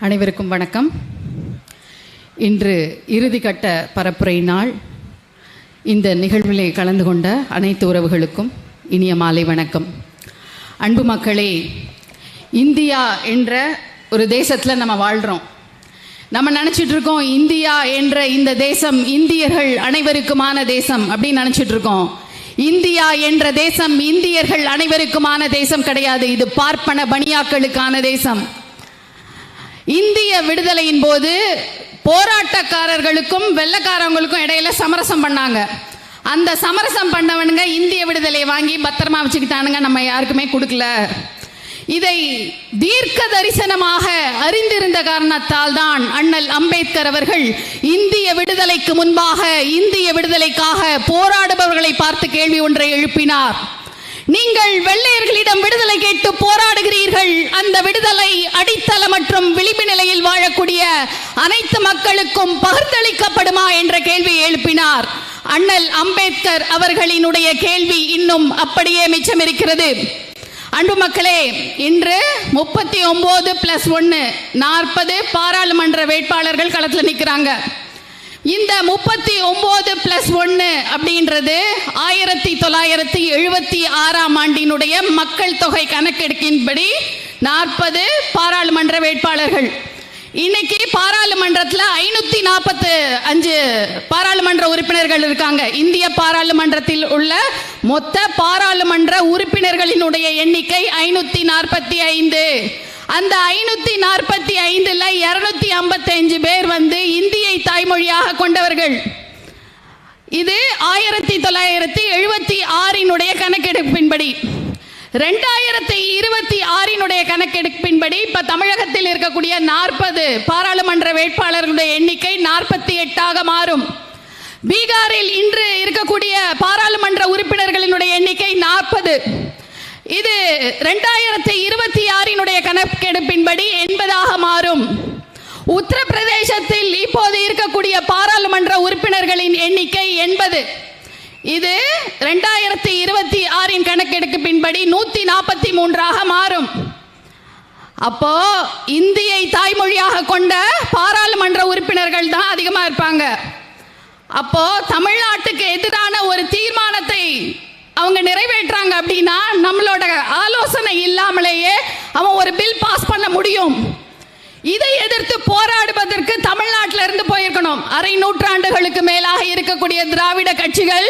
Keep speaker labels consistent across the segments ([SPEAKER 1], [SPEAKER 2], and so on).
[SPEAKER 1] அனைவருக்கும் வணக்கம். இன்று இறுதிக்கட்ட பரப்புரை நாள். இந்த நிகழ்விலே கலந்து கொண்ட அனைத்து உறவுகளுக்கும் இனிய மாலை வணக்கம். அன்பு மக்களே இந்தியா என்ற ஒரு தேசத்தில் நம்ம வாழ்கிறோம் நம்ம நினச்சிட்டு இருக்கோம் இந்தியா என்ற இந்த தேசம் இந்தியர்கள் அனைவருக்குமான தேசம் அப்படின்னு நினச்சிட்டு இருக்கோம் இந்தியா என்ற தேசம் இந்தியர்கள் அனைவருக்குமான தேசம் கிடையாது. இது பார்ப்பன பணியாக்களுக்கான தேசம். இந்திய விடுதலையின் போது போராட்டக்காரர்களுக்கும் வெள்ளக்காரங்களுக்கும் இடையில சமரசம் பண்ணாங்க. அந்த சமரசம் பண்ணவனுங்க இந்திய விடுதலையை வாங்கி பத்திரமா வச்சுக்கிட்டானுங்க நம்ம யாருக்குமே கொடுக்கல. இதை தீர்க்க தரிசனமாக அறிந்திருந்த காரணத்தால் தான் அண்ணல் அம்பேத்கர் அவர்கள் இந்திய விடுதலைக்கு முன்பாக இந்திய விடுதலைக்காக போராடுபவர்களை பார்த்து கேள்வி ஒன்றை எழுப்பினார். நீங்கள் வெள்ளையர்களிடம் அனைத்து மக்களுக்கும் பகிர்ந்தளிக்கப்படுமா என்ற கேள்வி எழுப்பினார். அண்ணல் அம்பேத்கர் அவர்களினுடைய கேள்வி இன்னும் அப்படியே மிச்சம் இருக்கிறது அன்பு மக்களே இன்று முப்பத்தி ஒன்பது பிளஸ் ஒன்று நாற்பது பாராளுமன்ற வேட்பாளர்கள் களத்தில் நிற்கிறாங்க இந்த முப்பத்தி ஒன்பது பிளஸ் ஒன்று அப்படின்றது ஆயிரத்தி தொள்ளாயிரத்தி எழுபத்தி ஆறாம் ஆண்டினுடைய மக்கள் தொகை கணக்கெடுக்கின்படி நாற்பது பாராளுமன்ற வேட்பாளர்கள். இன்னைக்கு பாராளுமன்றத்தில் ஐநூத்தி நாற்பத்து அஞ்சு பாராளுமன்ற உறுப்பினர்கள் இருக்காங்க. இந்திய பாராளுமன்றத்தில் உள்ள மொத்த பாராளுமன்ற உறுப்பினர்களினுடைய எண்ணிக்கை ஐநூத்தி நாற்பத்தி ஐந்து அந்த ஐநூத்தி நாற்பத்தி ஐந்துல இருநூத்தி ஐம்பத்தி அஞ்சு பேர் வந்து இந்தியை தாய்மொழியாக கொண்டவர்கள். இது ஆயிரத்தி தொள்ளாயிரத்தி எழுபத்தி ஆறினுடைய கணக்கெடுப்பின்படி. ரெண்டாயிரத்தி இருபத்தி ஆறினுடைய கணக்கெடுப்பின்படி இப்ப தமிழகத்தில் இருக்கக்கூடிய நாற்பது பாராளுமன்ற வேட்பாளர்களுடைய எண்ணிக்கை நாற்பத்தி எட்டாக மாறும். பீகாரில் இன்று இருக்கக்கூடிய பாராளுமன்ற உறுப்பினர்களினுடைய எண்ணிக்கை நாற்பது. இது ரெண்டாயிரத்தி இருபத்தி ஆறினுடைய கணக்கெடுப்பின்படி எண்பதாக மாறும். உத்தரப்பிரதேசத்தில் இப்போது இருக்கக்கூடிய பாராளுமன்ற உறுப்பினர்களின் எண்ணிக்கை எண்பது. இது ரெண்டாயிரத்தி இருபத்தி ஆறின் கணக்கெடுக்கு பின்படி நூத்தி நாற்பத்தி மூன்றாக மாறும். அப்போ இந்தியை தாய்மொழியாக கொண்ட பாராளுமன்ற உறுப்பினர்கள் தான் அதிகமா இருப்பாங்க. அப்போ தமிழ்நாட்டுக்கு எதிரான ஒரு தீர்மானத்தை அவங்க நிறைவேற்றாங்க அப்படின்னா நம்மளோட ஆலோசனை இல்லாமலேயே அவன் ஒரு பில் பாஸ் பண்ண முடியும். இதை எதிர்த்து போராடுவதற்கு தமிழ்நாட்டில இருந்து போயிருக்கணும். அரை நூற்றாண்டுகளுக்கு மேலாக இருக்கக்கூடிய திராவிட கட்சிகள்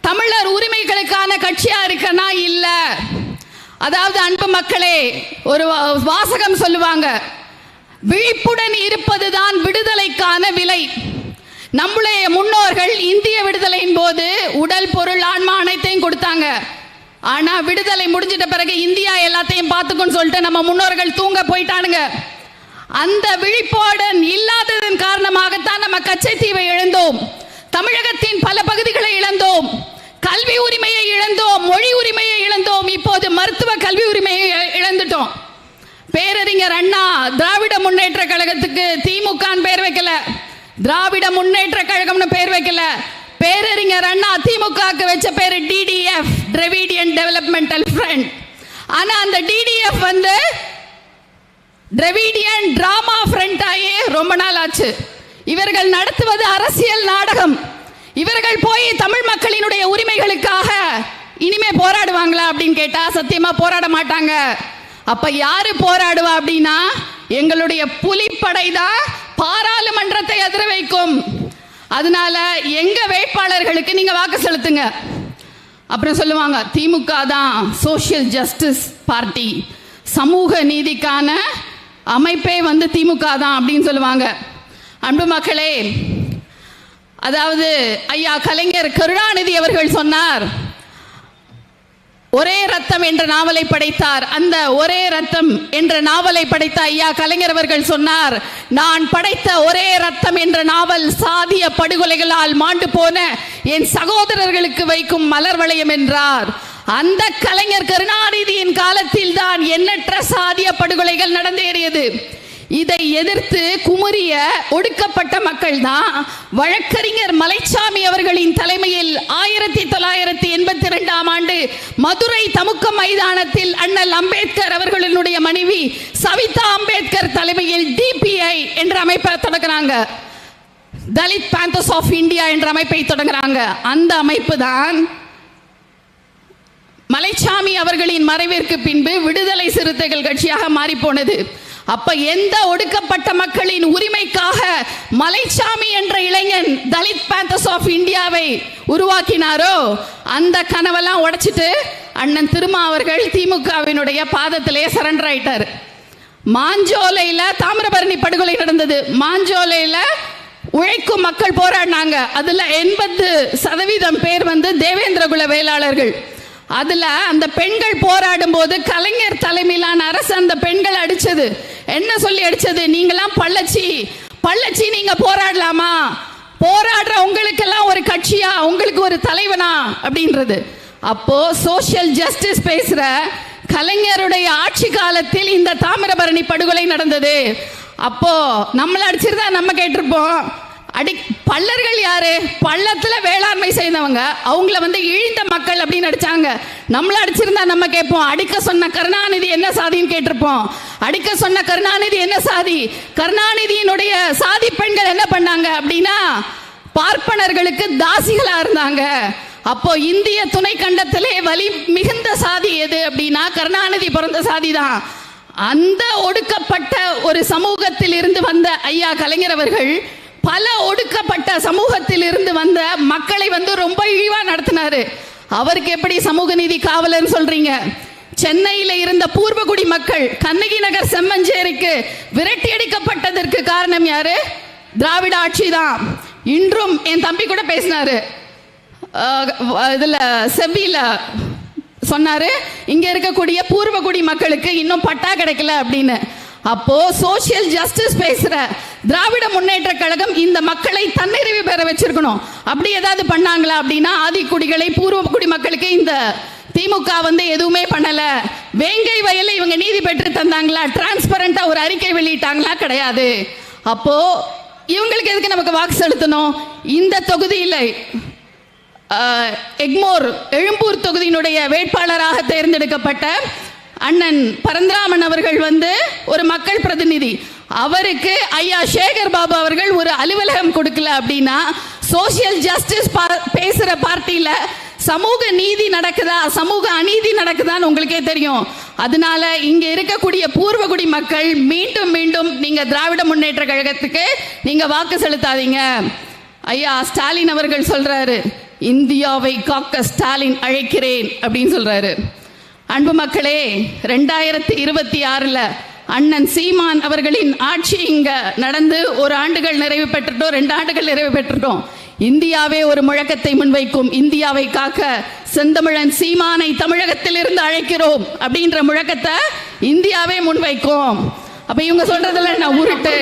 [SPEAKER 1] தமிழர் உரிமைகளுக்கான கட்சியா இருக்கனா? இல்ல. அதாவது அன்பு மக்களே ஒரு வா- வாசகம் சொல்லுவாங்க விழிப்புடன் இருப்பதுதான் விடுதலைக்கான விலை. நம்முடைய முன்னோர்கள் இந்திய விடுதலையின் போது உடல் பொருள் ஆன்மா அனைத்தையும் கொடுத்தாங்க. ஆனா விடுதலை முடிஞ்சிட்ட பிறகு இந்தியா எல்லாத்தையும் பார்த்துக்குன்னு சொல்லிட்டு நம்ம முன்னோர்கள் தூங்க போயிட்டானுங்க. அந்த விழிப்போடன் இல்லாததன் காரணமாகத்தான் நம்ம கச்சை தீவை எழுந்தோம். தமிழகத்தின் பல பகுதிகளை இழந்தோம். கல்வி உரிமையை இழந்தோம். மொழி உரிமையை இழந்தோம். இப்போது மருத்துவ கல்வி உரிமையை இழந்துட்டோம். பேரறிஞர் அண்ணா திராவிட முன்னேற்ற கழகத்துக்கு திமுக பேர் வைக்கல. திராவிட முன்னேற்ற கழகம்னு பேர் வைக்கல. பேரறிஞர் அண்ணா திமுகவுக்கு வச்ச பேர் டிடிஎஃப் டிரெவிடியன் டெவலப்மெண்டல் ஃப்ரண்ட் ஆனா அந்த டிடிஎஃப் வந்து டிரெவிடியன் டிராமா ஃப்ரண்ட் ஆகி ரொம்ப நாள் ஆச்சு. இவர்கள் நடத்துவது அரசியல் நாடகம். இவர்கள் போய் தமிழ் மக்களினுடைய உரிமைகளுக்காக இனிமே போராடுவாங்களா அப்படின்னு கேட்டா சத்தியமா போராட மாட்டாங்க. அப்ப யாரு போராடுவா அப்படின்னா எங்களுடைய புலிப்படை தான் பாராளுமன்றத்தை அதிர வைக்கும். அதனால எங்க வேட்பாளர்களுக்கு நீங்க வாக்கு செலுத்துங்க. அப்புறம் சொல்லுவாங்க திமுக தான் சோஷியல் ஜஸ்டிஸ் பார்ட்டி சமூக நீதிக்கான அமைப்பே வந்து திமுக தான் அப்படின்னு சொல்லுவாங்க. அன்பு மக்களே அதாவது ஐயா கலைஞர் கருணாநிதி அவர்கள் சொன்னார் ஒரே ரத்தம் என்ற நாவலை படைத்தார். அந்த ஒரே ரத்தம் என்ற நாவலை படைத்த ஐயா கலைஞர் அவர்கள் சொன்னார் நான் படைத்த ஒரே ரத்தம் என்ற நாவல் சாதிய படுகொலைகளால் மாண்டு போன என் சகோதரர்களுக்கு வைக்கும் மலர் வளையம் என்றார். அந்த கலைஞர் கருணாநிதியின் காலத்தில் தான் எண்ணற்ற சாதிய படுகொலைகள் நடந்தேறியது. இதை எதிர்த்து குமுறிய ஒடுக்கப்பட்ட மக்கள் தான் வழக்கறிஞர் மலைச்சாமி அவர்களின் தலைமையில் ஆயிரத்தி தொள்ளாயிரத்தி எண்பத்தி ரெண்டாம் ஆண்டு மதுரை தமுக்க மைதானத்தில் அண்ணல் அம்பேத்கர் அவர்களினுடைய மனைவி சவிதா அம்பேத்கர் தலைமையில் டிபிஐ என்ற அமைப்பை தொடங்குறாங்க. தலித் பேந்தஸ் ஆஃப் இந்தியா என்ற அமைப்பை தொடங்குறாங்க. அந்த அமைப்பு தான் மலைச்சாமி அவர்களின் மறைவிற்கு பின்பு விடுதலை சிறுத்தைகள் கட்சியாக மாறிப்போனது. போனது அப்ப எந்த ஒடுக்கப்பட்ட மக்களின் உரிமைக்காக மலைச்சாமி என்ற இளைஞன் தலித் பேந்தர்ஸ் ஆஃப் இந்தியாவை உருவாக்கினாரோ அந்த கனவெல்லாம் உடைச்சிட்டு அண்ணன் திருமா அவர்கள் திமுகவினுடைய பாதத்திலே சரண்டர் ஆயிட்டார். மாஞ்சோலையில தாமிரபரணி படுகொலை நடந்தது. மாஞ்சோலையில உழைக்கும் மக்கள் போராடினாங்க. அதுல எண்பது சதவீதம் பேர் வந்து தேவேந்திரகுல வேளாளர்கள். அதுல அந்த பெண்கள் போராடும் போது கலைஞர் தலைமையிலான அரசு அந்த பெண்கள் அடிச்சது. என்ன சொல்லி அடிச்சது? நீங்களாம் பள்ளச்சி. பள்ளச்சி நீங்க போராடலாமா? போராடுற உங்களுக்கெல்லாம் ஒரு கட்சியா? உங்களுக்கு ஒரு தலைவனா? அப்படின்றது. அப்போ சோஷியல் ஜஸ்டிஸ் பேசுற கலைஞருடைய ஆட்சி காலத்தில் இந்த தாமிரபரணி படுகொலை நடந்தது. அப்போ நம்மள அடிச்சிருந்தா நம்ம கேட்டிருப்போம். அடி பல்லர்கள் யாரு? பள்ளத்துல வேளாண்மை செய்தவங்க. அவங்கள வந்து இழிந்த மக்கள் அப்படின்னு அடிச்சாங்க. நம்மள அடிச்சிருந்தா நம்ம கேட்போம் அடிக்க சொன்ன கருணாநிதி என்ன சாதின்னு கேட்டிருப்போம். அடிக்க சொன்ன கருணாநிதி என்ன சாதி? கருணாநிதியினுடைய சாதி பெண்கள் என்ன பண்ணாங்க அப்படின்னா பார்ப்பனர்களுக்கு தாசிகளா இருந்தாங்க. அப்போ இந்திய துணை கண்டத்திலே வலி மிகுந்த சாதி எது அப்படின்னா கருணாநிதி பிறந்த சாதி தான். அந்த ஒடுக்கப்பட்ட ஒரு சமூகத்தில் இருந்து வந்த ஐயா கலைஞர் அவர்கள் பல ஒடுக்கப்பட்ட சமூகத்தில் இருந்து வந்த மக்களை வந்து ரொம்ப இழிவா நடத்தினாரு. அவருக்கு எப்படி சமூக நீதி காவலர்னு சொல்றீங்க? சென்னையில இருந்த பூர்வகுடி மக்கள் கண்ணகி நகர் செம்மஞ்சேரிக்கு விரட்டி அடிக்கப்பட்டதற்கு காரணம் யாரு? திராவிட ஆட்சி தான். இன்றும் என் தம்பி கூட பேசினாரு. இதுல செவ்வியில சொன்னாரு இங்க இருக்கக்கூடிய பூர்வகுடி மக்களுக்கு இன்னும் பட்டா கிடைக்கல அப்படின்னு. அப்போ சோசியல் ஜஸ்டிஸ் பேசுற திராவிட முன்னேற்ற கழகம் இந்த மக்களை தன்னிறைவு பெற வச்சிருக்கணும். அப்படி ஏதாவது பண்ணாங்களா அப்படின்னா ஆதிக்குடிகளை பூர்வகுடி மக்களுக்கு இந்த திமுக வந்து எதுவுமே பண்ணல. வேங்கை வயல்ல இவங்க நீதி பெற்று தந்தாங்களா? டிரான்ஸ்பரண்டா ஒரு அறிக்கை வெளியிட்டாங்களா? கிடையாது. அப்போ இவங்களுக்கு எதுக்கு நமக்கு வாக்கு செலுத்தணும்? இந்த தொகுதியில் எக்மோர் எழும்பூர் தொகுதியினுடைய வேட்பாளராக தேர்ந்தெடுக்கப்பட்ட அண்ணன் பரந்தராமன் அவர்கள் வந்து ஒரு மக்கள் பிரதிநிதி. அவருக்கு ஐயா சேகர் பாபு அவர்கள் ஒரு அலுவலகம் கொடுக்கல அப்படின்னா சோசியல் ஜஸ்டிஸ் பேசுற பார்ட்டியில சமூக நீதி நடக்குதா? சமூக அநீதி நடக்குதான்னு உங்களுக்கே தெரியும். அதனால இங்க இருக்கக்கூடிய பூர்வகுடி மக்கள் மீண்டும் மீண்டும் நீங்க திராவிட முன்னேற்ற கழகத்துக்கு நீங்க வாக்கு செலுத்தாதீங்க. ஐயா ஸ்டாலின் அவர்கள் சொல்றாரு இந்தியாவை காக்க ஸ்டாலின் அழைக்கிறேன் அப்படின்னு சொல்றாரு. அன்பு மக்களே ரெண்டாயிரத்தி இருபத்தி ஆறுல அண்ணன் சீமான் அவர்களின் ஆட்சி இங்க நடந்து ஒரு ஆண்டுகள் நிறைவு பெற்றுட்டோம் ரெண்டு ஆண்டுகள் நிறைவு பெற்றுட்டோம் இந்தியாவே ஒரு முழக்கத்தை முன்வைக்கும் இந்தியாவை காக்க செந்தமிழன் சீமானை தமிழகத்தில் இருந்து அழைக்கிறோம் அப்படின்ற முழக்கத்தை இந்தியாவே முன்வைக்கும். அப்ப இவங்க சொல்றதுல நான் உருட்டு?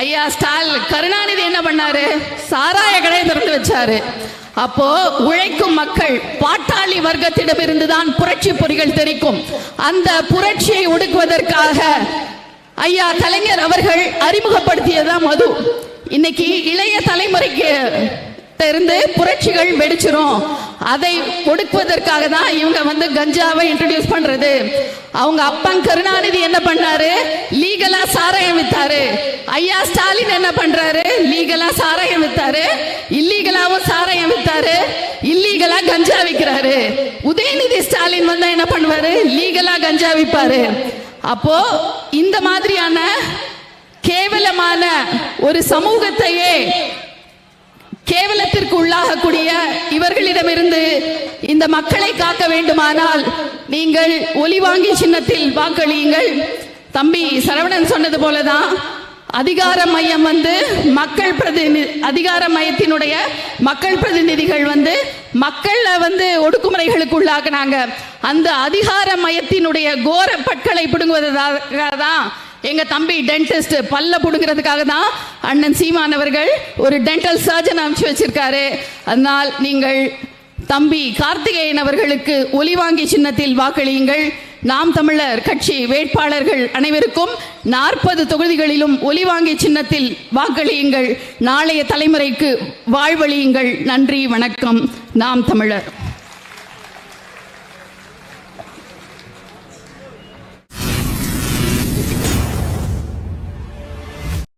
[SPEAKER 1] ஐயா ஸ்டால் கருணாநிதி என்ன பண்ணாரு? சாராய கடையை திறந்து வச்சாரு. அப்போ உழைக்கும் மக்கள் பாட்டாளி வர்க்கத்திடமிருந்து தான் புரட்சி பொறிகள் தெரிக்கும் அந்த புரட்சியை ஒடுக்குவதற்காக ஐயா கலைஞர் அவர்கள் அறிமுகப்படுத்தியதுதான் மது. இன்னைக்கு இளைய தலைமுறைக்கு இருந்து புரட்சிகள் வெடிச்சிரும். அதை ஒடுக்குவதற்காக தான் இவங்க வந்து கஞ்சாவை இன்ட்ரடியூஸ் பண்றது. அவங்க அப்பன் கருணாநிதி என்ன பண்ணாரு? லீகலா சாராயம் வித்தாரு. ஐயா ஸ்டாலின் என்ன பண்றாரு? லீகலா சாராயம் வித்தாரு. இல்லீகலாவும் சாராயம் வித்தாரு. இல்லீகலா கஞ்சா விற்கிறாரு உதயநிதி ஸ்டாலின் வந்து என்ன பண்ணுவாரு? லீகலா கஞ்சா விற்பாரு அப்போ இந்த மாதிரியான கேவலமான ஒரு சமூகத்தையே கேவலத்திற்கு உள்ளாகக்கூடிய இவர்களிடமிருந்து இந்த மக்களை காக்க வேண்டுமானால் நீங்கள் ஒலிவாங்கி சின்னத்தில் வாக்களியுங்கள். தம்பி சரவணன் சொன்னது போலதான் அதிகார மையம் வந்து மக்கள் பிரதிநிதி அதிகார மையத்தினுடைய மக்கள் பிரதிநிதிகள் வந்து மக்களை வந்து ஒடுக்குமுறைகளுக்கு உள்ளாக்குனாங்க அந்த அதிகார மையத்தினுடைய கோர பற்களை பிடுங்குவதாக தான் எங்க தம்பி டென்டிஸ்ட் பல்ல புடுங்கிறதுக்காக தான் அண்ணன் சீமான் அவர்கள் ஒரு டென்டல் சர்ஜன் அமைச்சு வச்சிருக்காரு. அதனால் நீங்கள் தம்பி கார்த்திகேயன் அவர்களுக்கு ஒலிவாங்கி சின்னத்தில் வாக்களியுங்கள். நாம் தமிழர் கட்சி வேட்பாளர்கள் அனைவருக்கும் நாற்பது தொகுதிகளிலும் ஒலிவாங்கி சின்னத்தில் வாக்களியுங்கள். நாளைய தலைமுறைக்கு வாழ்வழியுங்கள். நன்றி வணக்கம். நாம் தமிழர்.